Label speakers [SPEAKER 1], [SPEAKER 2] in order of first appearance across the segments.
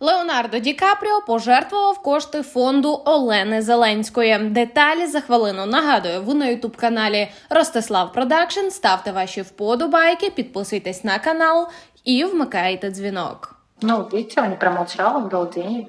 [SPEAKER 1] Леонардо Ді Капріо пожертвував кошти фонду Олени Зеленської. Деталі за хвилину нагадую, ви на ютуб каналі Ростислав Продакшн. Ставте ваші вподобайки, підписуйтесь на канал і вмикайте дзвінок.
[SPEAKER 2] Ну, видите, он не промолчал, он.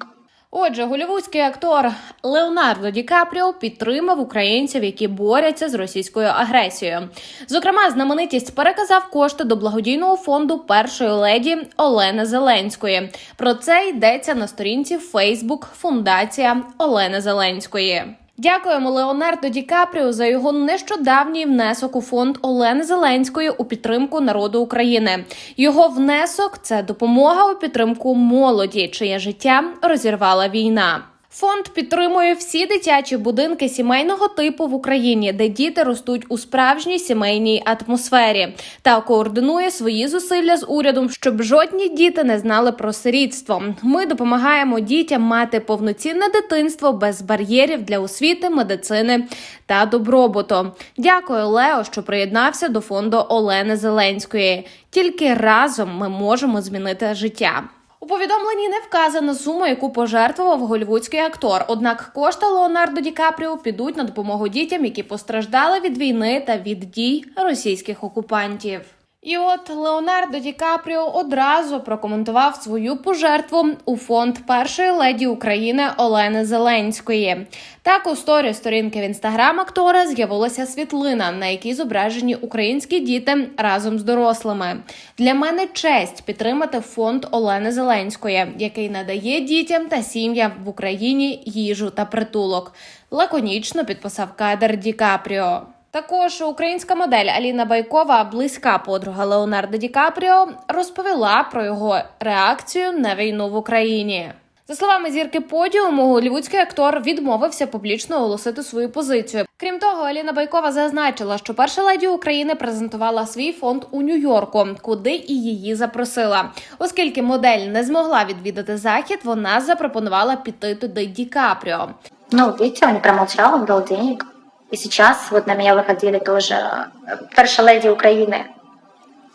[SPEAKER 1] Отже, голівудський актор Леонардо Ді Капріо підтримав українців, які борються з російською агресією. Зокрема, знаменитість переказав кошти до благодійного фонду першої леді Олени Зеленської. Про це йдеться на сторінці Facebook Фундація Олени Зеленської. Дякуємо Леонардо Ді Капріо за його нещодавній внесок у фонд Олени Зеленської у підтримку народу України. Його внесок це допомога у підтримку молоді, чиє життя розірвала війна. Фонд підтримує всі дитячі будинки сімейного типу в Україні, де діти ростуть у справжній сімейній атмосфері, та координує свої зусилля з урядом, щоб жодні діти не знали про сирітство. Ми допомагаємо дітям мати повноцінне дитинство без бар'єрів для освіти, медицини та добробуту. Дякую, Лео, що приєднався до фонду Олени Зеленської. Тільки разом ми можемо змінити життя. Повідомленні не вказана сума, яку пожертвував голівудський актор. Однак кошти Леонардо Ді Капріо підуть на допомогу дітям, які постраждали від війни та від дій російських окупантів. І от Леонардо Ді Капріо одразу прокоментував свою пожертву у фонд першої леді України Олени Зеленської. Так у сторі сторінки в інстаграм актора з'явилася світлина, на якій зображені українські діти разом з дорослими. Для мене честь підтримати фонд Олени Зеленської, який надає дітям та сім'ям в Україні їжу та притулок. Лаконічно підписав кадр Ді Капріо. Також українська модель Аліна Байкова, близька подруга Леонардо Ді Капріо, розповіла про його реакцію на війну в Україні. За словами зірки подіуму, голівудський актор відмовився публічно оголосити свою позицію. Крім того, Аліна Байкова зазначила, що перша леді України презентувала свій фонд у Нью-Йорку, куди і її запросила. Оскільки модель не змогла відвідати захід, вона запропонувала піти туди Ді Капріо.
[SPEAKER 2] Ну, видите, он не промолчал, он дал денег. И сейчас вот на меня выходили тоже э, Перша леди Украины,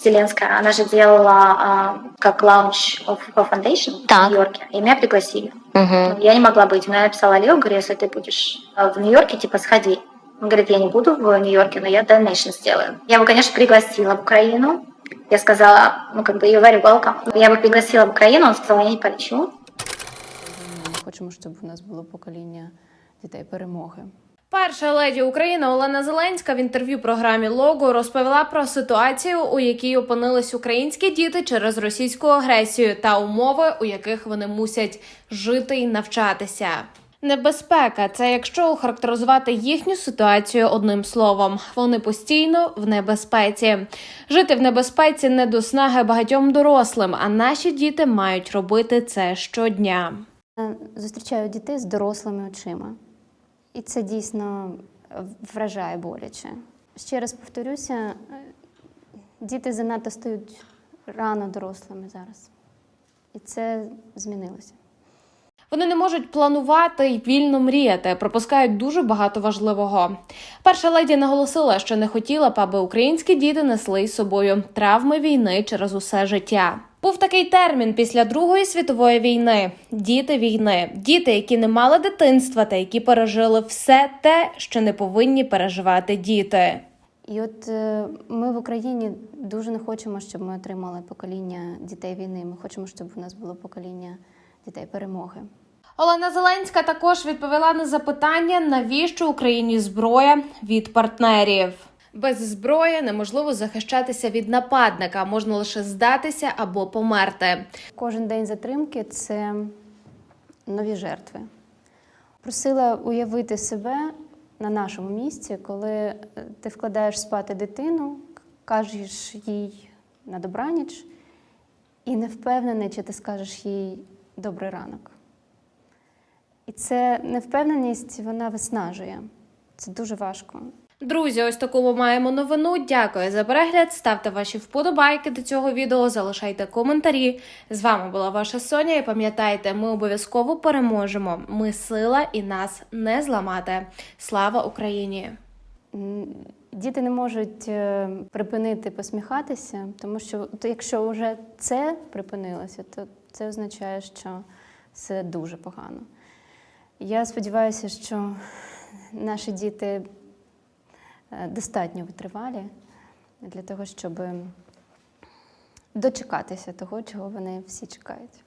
[SPEAKER 2] Зеленская. Она же делала а, как лаунч of of Foundation
[SPEAKER 3] Так.
[SPEAKER 2] в Нью-Йорке. И меня пригласили.
[SPEAKER 3] Угу.
[SPEAKER 2] Ну, Я не могла быть. Но я написала Лео, говорю, если ты будешь э, в Нью-Йорке, типа сходи. Он говорит, я не буду в Нью-Йорке, но я donation сделаю. Я его, конечно, пригласила в Украину. Я сказала, ну, как бы, you very welcome. Я бы пригласила в Украину, он сказал, я не полечу.
[SPEAKER 4] Ми хочемо, щоб у нас було покоління дітей перемоги.
[SPEAKER 1] Перша леді України Олена Зеленська в інтерв'ю програмі Лого розповіла про ситуацію, у якій опинились українські діти через російську агресію та умови, у яких вони мусять жити і навчатися. Небезпека це якщо охарактеризувати їхню ситуацію одним словом. Вони постійно в небезпеці. Жити в небезпеці не до снаги багатьом дорослим, а наші діти мають робити це щодня.
[SPEAKER 4] Зустрічаю дітей з дорослими очима. І це дійсно вражає боляче. Ще раз повторюся, е, діти занадто стають рано дорослими зараз. І це змінилося.
[SPEAKER 1] Вони не можуть планувати й вільно мріяти, пропускають дуже багато важливого. Перша леді наголосила, що не хотіла б, аби українські діти несли із собою травми війни через усе життя. Був такий термін після Другої світової війни: діти війни, діти, які не мали дитинства та які пережили все те, що не повинні переживати діти.
[SPEAKER 4] І от е, ми в Україні дуже не хочемо, щоб ми отримали покоління дітей війни. Ми хочемо, щоб у нас було покоління дітей перемоги.
[SPEAKER 1] Олена Зеленська також відповіла на запитання, навіщо Україні зброя від партнерів. Без зброї неможливо захищатися від нападника, можна лише здатися або померти.
[SPEAKER 4] Кожен день затримки це нові жертви. Просила уявити себе на нашому місці, коли е, ти вкладаєш спати дитину, кажеш їй на добраніч, і не впевнений, чи ти скажеш їй добрий ранок. І це невпевненість вона виснажує. Це дуже важко.
[SPEAKER 1] Друзі, ось таку ми маємо новину. Дякую за перегляд. Ставте ваші вподобайки до цього відео, залишайте коментарі. З вами була ваша Соня. І пам'ятайте, ми обов'язково переможемо. Ми сила і нас не зламати. Слава Україні!
[SPEAKER 4] Діти не можуть е, припинити посміхатися, тому що якщо вже це припинилося, то це означає, що Це дуже погано. Я сподіваюся, що наші діти достатньо витривалі для того, щоб дочекатися того, чого вони всі чекають.